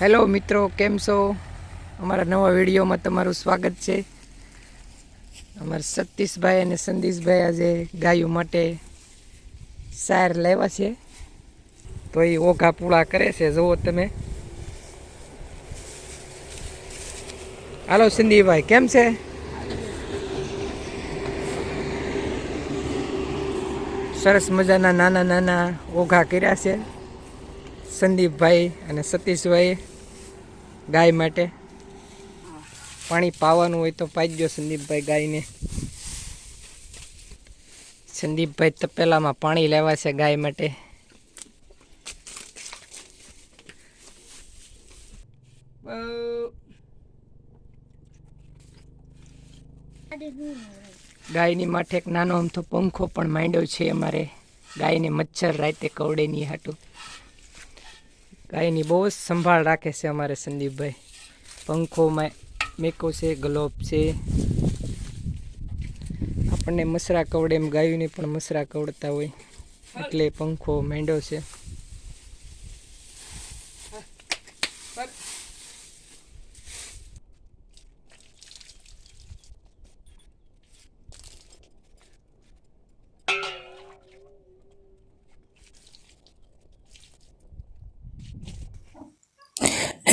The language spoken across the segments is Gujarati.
હેલો મિત્રો, કેમ છો? અમારા નવા વિડીયોમાં તમારું સ્વાગત છે. અમારા સતીશભાઈ અને સંદીશભાઈ આજે ગાયો માટે સાર લેવા છે. તો એ ઓઘા પૂળા કરે છે, જુઓ તમે. હાલો સંદીપભાઈ કેમ છે? સરસ મજાના નાના નાના ઓઘા કર્યા છે. સંદીપભાઈ અને સતીશભાઈ ગાય માટે. પાણી પાવાનું હોય તો દો સંદીપભાઈ ગાયને. સંદીપભાઈ તપેલામાં પાણી લેવા છે ગાય માટે. ગાયની માઠે એક નાનો અમથો પંખો પણ માંડ્યો છે અમારે. ગાયને મચ્છર રાતે કવડે નહીં હાટું. ગાયની બહુ જ સંભાળ રાખે છે અમારે સંદીપભાઈ. પંખોમાં મેકો છે, ગ્લોબ છે. આપણને મસરા કવડે એમ ગાયોને પણ મસરા કવડતા હોય. એટલે પંખો મેંડો છે.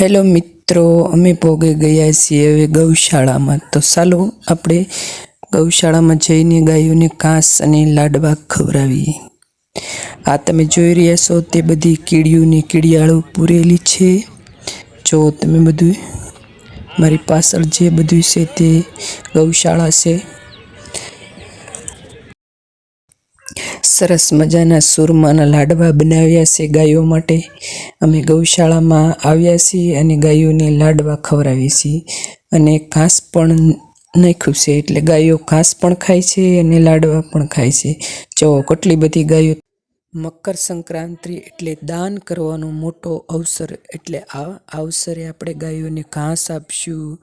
હેલો મિત્રો, અમે પોગે ગયા છીએ હવે ગૌશાળામાં. તો ચાલો આપણે ગૌશાળામાં જઈને ગાયોને ઘાસ અને લાડવા ખવડાવીએ. આ તમે જોઈ રહ્યા છો, તે બધી કીડીઓની કીડિયાળો પૂરેલી છે. જો તમે બધું, મારી પાછળ જે બધું છે તે ગૌશાળા છે. સરસ મજાના સુરમાના લાડવા બનાવ્યા છે ગાયો માટે. અમે ગૌશાળામાં આવ્યા છીએ અને ગાયોને લાડવા ખવડાવીએ છીએ. અને ઘાસ પણ નાખ્યું છે એટલે ગાયો ઘાસ પણ ખાય છે અને લાડવા પણ ખાય છે. જો કેટલી બધી ગાયો મકર સંક્રાંતિ એટલે દાન કરવાનો મોટો અવસર એટલે આ અવસરે આપણે ગાયોને ઘાસ આપશું,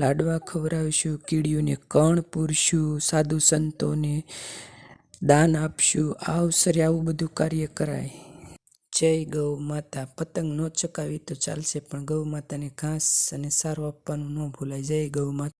લાડવા ખવડાવીશું, કીડીઓને કણ પૂરશું, સાધુ સંતોને દાન આપશું. આ અવસરે આવું બધું કાર્ય કરાય. જય ગૌ માતા. પતંગ ન ચકાવી તો ચાલશે, પણ ગૌ માતાને ઘાસ અને સારો આપવાનું ન ભૂલાય. જય ગૌ માતા.